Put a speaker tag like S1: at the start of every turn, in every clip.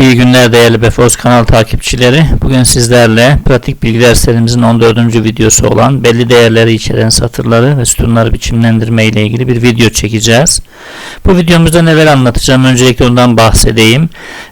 S1: İyi günler değerli Befos kanal takipçileri. Bugün sizlerle pratik bilgi derslerimizin 14. videosu olan belli değerleri içeren satırları ve sütunları biçimlendirme ile ilgili bir video çekeceğiz. Bu videomuzda neler anlatacağım öncelikle ondan bahsedeyim.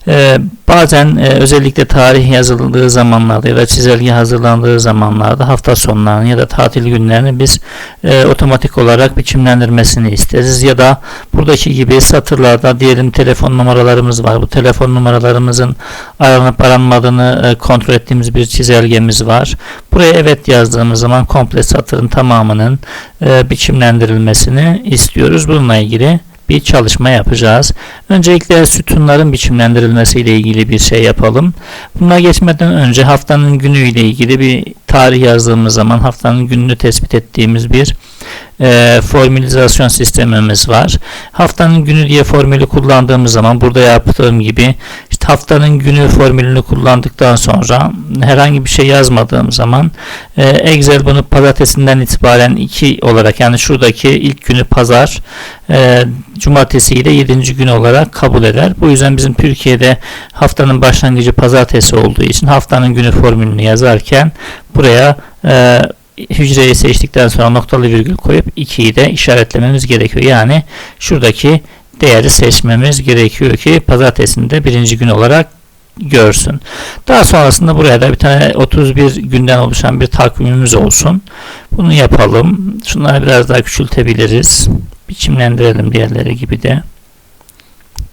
S1: Ee, bazen e, özellikle tarih yazıldığı zamanlarda ya da çizelge hazırlandığı zamanlarda hafta sonlarını ya da tatil günlerini biz e, otomatik olarak biçimlendirmesini isteriz ya da buradaki gibi satırlarda diyelim telefon numaralarımız var. Bu telefon numaralarımızın aranıp aranmadığını e, kontrol ettiğimiz bir çizelgemiz var. Buraya evet yazdığımız zaman komple satırın tamamının e, biçimlendirilmesini istiyoruz. Bununla ilgili bir çalışma yapacağız. Öncelikle sütunların biçimlendirilmesi ile ilgili bir şey yapalım. Buna geçmeden önce haftanın günü ile ilgili bir tarih yazdığımız zaman haftanın gününü tespit ettiğimiz bir e, formülizasyon sistemimiz var. Haftanın günü diye formülü kullandığımız zaman burada yaptığım gibi haftanın günü formülünü kullandıktan sonra herhangi bir şey yazmadığım zaman e, Excel bunu pazartesinden itibaren 2 olarak yani şuradaki ilk günü pazar e, cumartesi ile 7. gün olarak kabul eder. Bu yüzden bizim Türkiye'de haftanın başlangıcı pazartesi olduğu için haftanın günü formülünü yazarken buraya e, hücreyi seçtikten sonra noktalı virgül koyup 2'yi de işaretlememiz gerekiyor. Yani şuradaki değeri seçmemiz gerekiyor ki pazartesinde birinci gün olarak görsün. Daha sonrasında buraya da bir tane 31 günden oluşan bir takvimimiz olsun. Bunu yapalım. Şunları biraz daha küçültebiliriz. Biçimlendirelim diğerleri gibi de.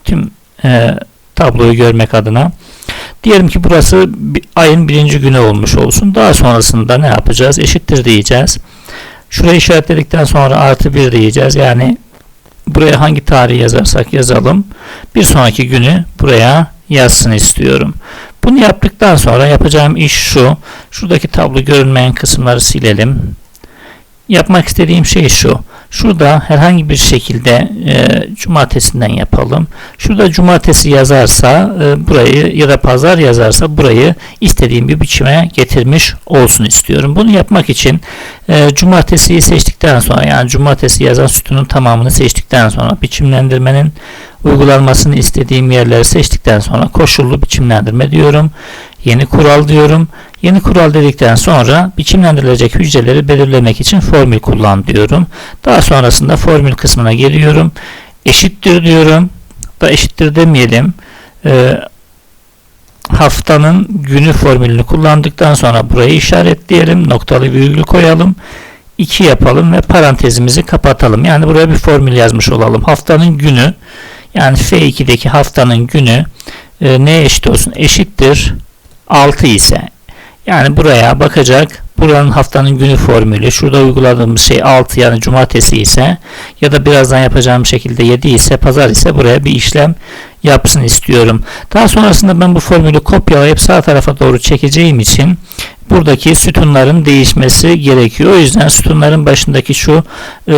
S1: Tüm e, tabloyu görmek adına. Diyelim ki burası ayın birinci günü olmuş olsun. Daha sonrasında ne yapacağız? Eşittir diyeceğiz. Şurayı işaretledikten sonra artı bir diyeceğiz. Yani buraya hangi tarihi yazarsak yazalım. Bir sonraki günü buraya yazsın istiyorum. Bunu yaptıktan sonra yapacağım iş şu. Şuradaki tablo görünmeyen kısımları silelim. Yapmak istediğim şey şu. Şurada herhangi bir şekilde e, cumartesinden yapalım. Şurada cumartesi yazarsa e, burayı ya da pazar yazarsa burayı istediğim bir biçime getirmiş olsun istiyorum. Bunu yapmak için e, cumartesiyi seçtikten sonra yani cumartesi yazan sütunun tamamını seçtikten sonra biçimlendirmenin uygulanmasını istediğim yerleri seçtikten sonra koşullu biçimlendirme diyorum. Yeni kural diyorum. Yeni kural dedikten sonra biçimlendirilecek hücreleri belirlemek için formül kullan diyorum. Daha sonrasında formül kısmına geliyorum. Eşittir diyorum. Da eşittir demeyelim. Ee, haftanın günü formülünü kullandıktan sonra burayı işaretleyelim. Noktalı virgül koyalım. 2 yapalım ve parantezimizi kapatalım. Yani buraya bir formül yazmış olalım. Haftanın günü yani F2'deki haftanın günü e, neye eşit olsun? Eşittir 6 ise yani buraya bakacak buranın haftanın günü formülü şurada uyguladığımız şey 6 yani cumartesi ise ya da birazdan yapacağım şekilde 7 ise pazar ise buraya bir işlem yapsın istiyorum. Daha sonrasında ben bu formülü kopyalayıp sağ tarafa doğru çekeceğim için buradaki sütunların değişmesi gerekiyor. O yüzden sütunların başındaki şu e,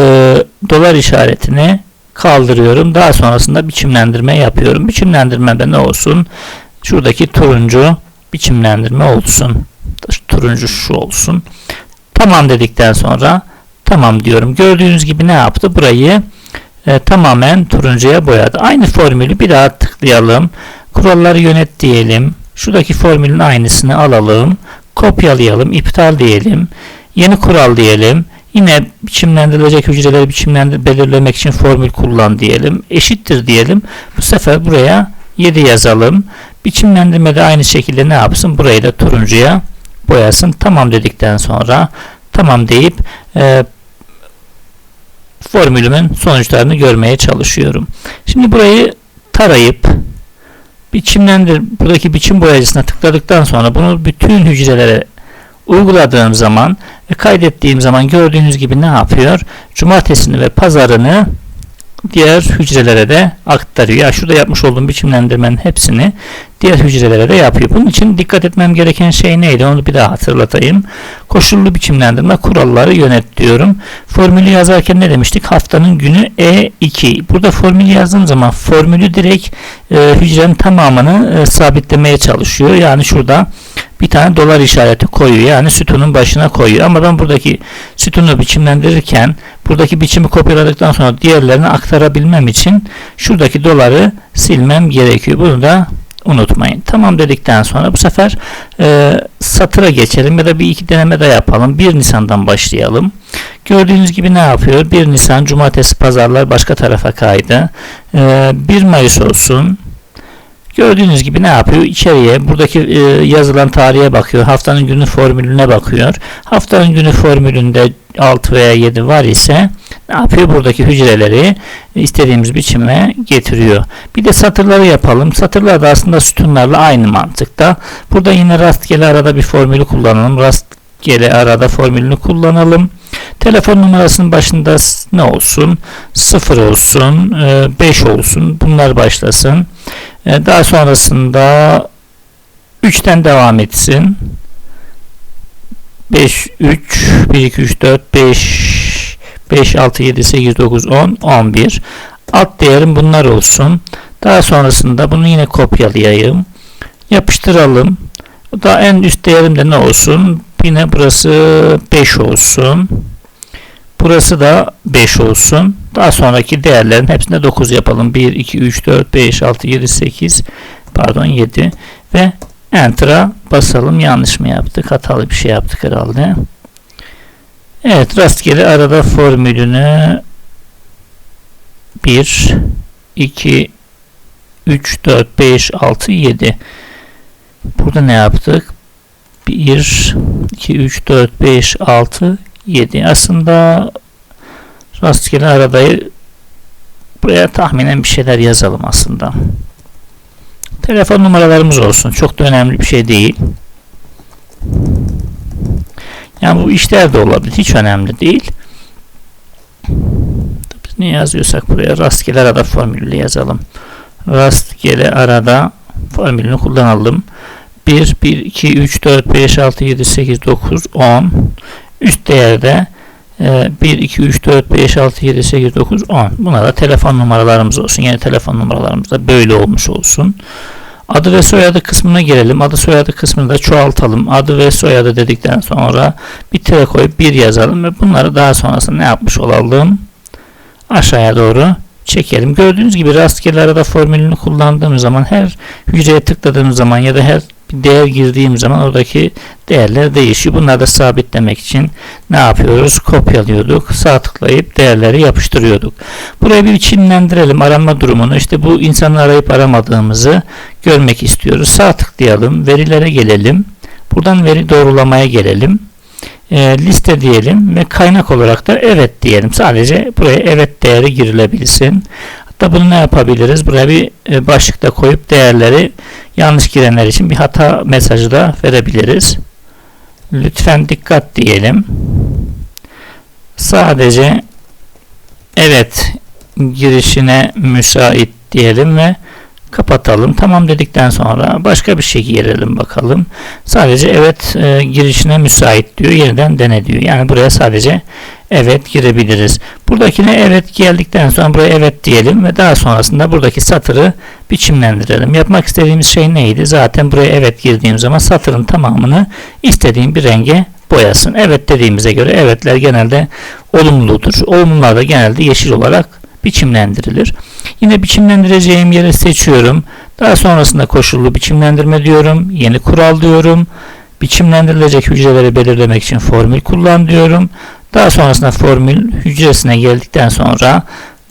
S1: dolar işaretini kaldırıyorum. Daha sonrasında biçimlendirme yapıyorum. Biçimlendirmede ne olsun? Şuradaki turuncu biçimlendirme olsun. Turuncu şu olsun. Tamam dedikten sonra tamam diyorum. Gördüğünüz gibi ne yaptı? Burayı e, tamamen turuncuya boyadı. Aynı formülü bir daha tıklayalım. Kuralları yönet diyelim. Şuradaki formülün aynısını alalım. Kopyalayalım. iptal diyelim. Yeni kural diyelim. Yine biçimlendirilecek hücreleri biçimlendir belirlemek için formül kullan diyelim. Eşittir diyelim. Bu sefer buraya 7 yazalım. Biçimlendirmede aynı şekilde ne yapsın? Burayı da turuncuya boyasın. Tamam dedikten sonra tamam deyip e, formülümün sonuçlarını görmeye çalışıyorum. Şimdi burayı tarayıp biçimlendir buradaki biçim boyacısına tıkladıktan sonra bunu bütün hücrelere uyguladığım zaman ve kaydettiğim zaman gördüğünüz gibi ne yapıyor? Cumartesini ve pazarını diğer hücrelere de aktarıyor. Ya şurada yapmış olduğum biçimlendirmenin hepsini diğer hücrelere de yapıyor. Bunun için dikkat etmem gereken şey neydi? Onu bir daha hatırlatayım. Koşullu biçimlendirme kuralları yönet diyorum. Formülü yazarken ne demiştik? Haftanın günü E2. Burada formülü yazdığım zaman formülü direkt e, hücrenin tamamını e, sabitlemeye çalışıyor. Yani şurada bir tane dolar işareti koyuyor. Yani sütunun başına koyuyor. Ama ben buradaki sütunu biçimlendirirken buradaki biçimi kopyaladıktan sonra diğerlerini aktarabilmem için şuradaki doları silmem gerekiyor. Bunu da unutmayın. Tamam dedikten sonra bu sefer e, satıra geçelim ya da bir iki deneme de yapalım. 1 Nisan'dan başlayalım. Gördüğünüz gibi ne yapıyor? 1 Nisan cumartesi pazarlar başka tarafa kaydı. E, 1 Mayıs olsun. Gördüğünüz gibi ne yapıyor? İçeriye buradaki e, yazılan tarihe bakıyor. Haftanın günü formülüne bakıyor. Haftanın günü formülünde 6 veya 7 var ise ne yapıyor? Buradaki hücreleri istediğimiz biçime getiriyor. Bir de satırları yapalım. Satırlar da aslında sütunlarla aynı mantıkta. Burada yine rastgele arada bir formülü kullanalım. Rastgele arada formülünü kullanalım. Telefon numarasının başında ne olsun? 0 olsun, 5 olsun. Bunlar başlasın. E, daha sonrasında 3'ten devam etsin. 5, 3, 1, 2, 3, 4, 5, 5, 6, 7, 8, 9, 10, 11. Alt değerim bunlar olsun. Daha sonrasında bunu yine kopyalayayım. Yapıştıralım. Daha en üst değerim de ne olsun? Yine burası 5 olsun. Burası da 5 olsun. Daha sonraki değerlerin hepsine 9 yapalım. 1, 2, 3, 4, 5, 6, 7, 8 pardon 7 ve Enter'a basalım. Yanlış mı yaptık? Hatalı bir şey yaptık herhalde. Evet rastgele arada formülünü 1, 2, 3, 4, 5, 6, 7 Burada ne yaptık? 1, 2, 3, 4, 5, 6, 7. Aslında rastgele aradayı buraya tahminen bir şeyler yazalım aslında. Telefon numaralarımız olsun. Çok da önemli bir şey değil. Yani bu işler de olabilir. Hiç önemli değil. Biz ne yazıyorsak buraya rastgele arada formülü yazalım. Rastgele arada formülünü kullanalım. 1, 1, 2, 3, 4, 5, 6, 7, 8, 9, 10. Üst değerde 1, 2, 3, 4, 5, 6, 7, 8, 9, 10. Buna da telefon numaralarımız olsun. Yani telefon numaralarımız da böyle olmuş olsun. Adı ve soyadı kısmına gelelim. Adı soyadı kısmını da çoğaltalım. Adı ve soyadı dedikten sonra bir tere koyup bir yazalım ve bunları daha sonrasında ne yapmış olalım? Aşağıya doğru çekelim. Gördüğünüz gibi rastgele arada formülünü kullandığım zaman her hücreye tıkladığım zaman ya da her bir değer girdiğim zaman oradaki değerler değişiyor. Bunları da sabitlemek için ne yapıyoruz? Kopyalıyorduk. Sağ tıklayıp değerleri yapıştırıyorduk. Buraya bir biçimlendirelim arama durumunu. İşte bu insanı arayıp aramadığımızı görmek istiyoruz. Sağ tıklayalım. Verilere gelelim. Buradan veri doğrulamaya gelelim. E, liste diyelim ve kaynak olarak da evet diyelim. Sadece buraya evet değeri girilebilsin. Hatta bunu ne yapabiliriz? Buraya bir e, başlıkta koyup değerleri yanlış girenler için bir hata mesajı da verebiliriz. Lütfen dikkat diyelim. Sadece evet girişine müsait diyelim ve kapatalım. Tamam dedikten sonra başka bir şey girelim bakalım. Sadece evet e, girişine müsait diyor. Yeniden dene diyor. Yani buraya sadece evet girebiliriz. Buradakine evet geldikten sonra buraya evet diyelim ve daha sonrasında buradaki satırı biçimlendirelim. Yapmak istediğimiz şey neydi? Zaten buraya evet girdiğim zaman satırın tamamını istediğim bir renge boyasın. Evet dediğimize göre evetler genelde olumludur. Olumlular da genelde yeşil olarak biçimlendirilir. Yine biçimlendireceğim yeri seçiyorum. Daha sonrasında koşullu biçimlendirme diyorum. Yeni kural diyorum. Biçimlendirilecek hücreleri belirlemek için formül kullan diyorum. Daha sonrasında formül hücresine geldikten sonra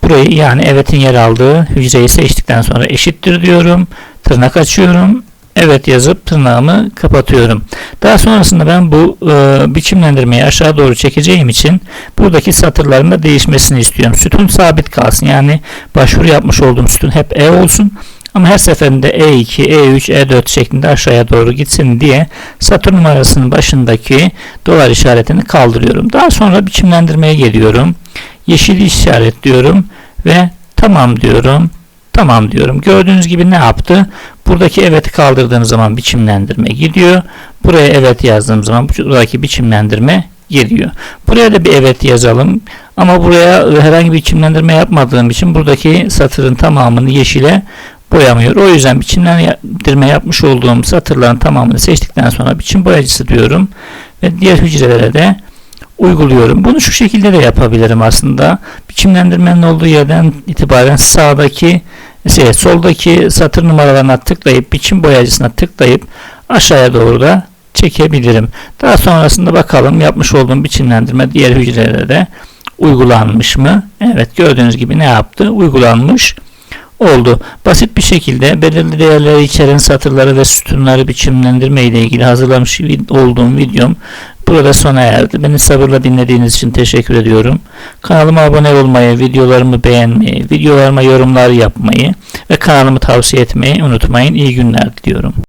S1: burayı yani evetin yer aldığı hücreyi seçtikten sonra eşittir diyorum. Tırnak açıyorum. Evet yazıp tırnağımı kapatıyorum. Daha sonrasında ben bu e, biçimlendirmeyi aşağı doğru çekeceğim için buradaki satırların da değişmesini istiyorum. Sütun sabit kalsın. Yani başvuru yapmış olduğum sütun hep E olsun. Ama her seferinde E2, E3, E4 şeklinde aşağıya doğru gitsin diye satır numarasının başındaki dolar işaretini kaldırıyorum. Daha sonra biçimlendirmeye geliyorum. Yeşil işaretliyorum ve tamam diyorum. Tamam diyorum. Gördüğünüz gibi ne yaptı? Buradaki evet'i kaldırdığım zaman biçimlendirme gidiyor. Buraya evet yazdığım zaman buradaki biçimlendirme geliyor. Buraya da bir evet yazalım. Ama buraya herhangi bir biçimlendirme yapmadığım için buradaki satırın tamamını yeşile boyamıyor. O yüzden biçimlendirme yapmış olduğum satırların tamamını seçtikten sonra biçim boyacısı diyorum. Ve diğer hücrelere de uyguluyorum. Bunu şu şekilde de yapabilirim aslında. Biçimlendirmenin olduğu yerden itibaren sağdaki Şey, soldaki satır numaralarına tıklayıp biçim boyacısına tıklayıp aşağıya doğru da çekebilirim. Daha sonrasında bakalım yapmış olduğum biçimlendirme diğer hücrelere de uygulanmış mı? Evet gördüğünüz gibi ne yaptı? Uygulanmış oldu. Basit bir şekilde belirli değerleri içeren satırları ve sütunları biçimlendirme ile ilgili hazırlamış olduğum videom burada sona erdi. Beni sabırla dinlediğiniz için teşekkür ediyorum. Kanalıma abone olmayı, videolarımı beğenmeyi, videolarıma yorumlar yapmayı ve kanalımı tavsiye etmeyi unutmayın. İyi günler diliyorum.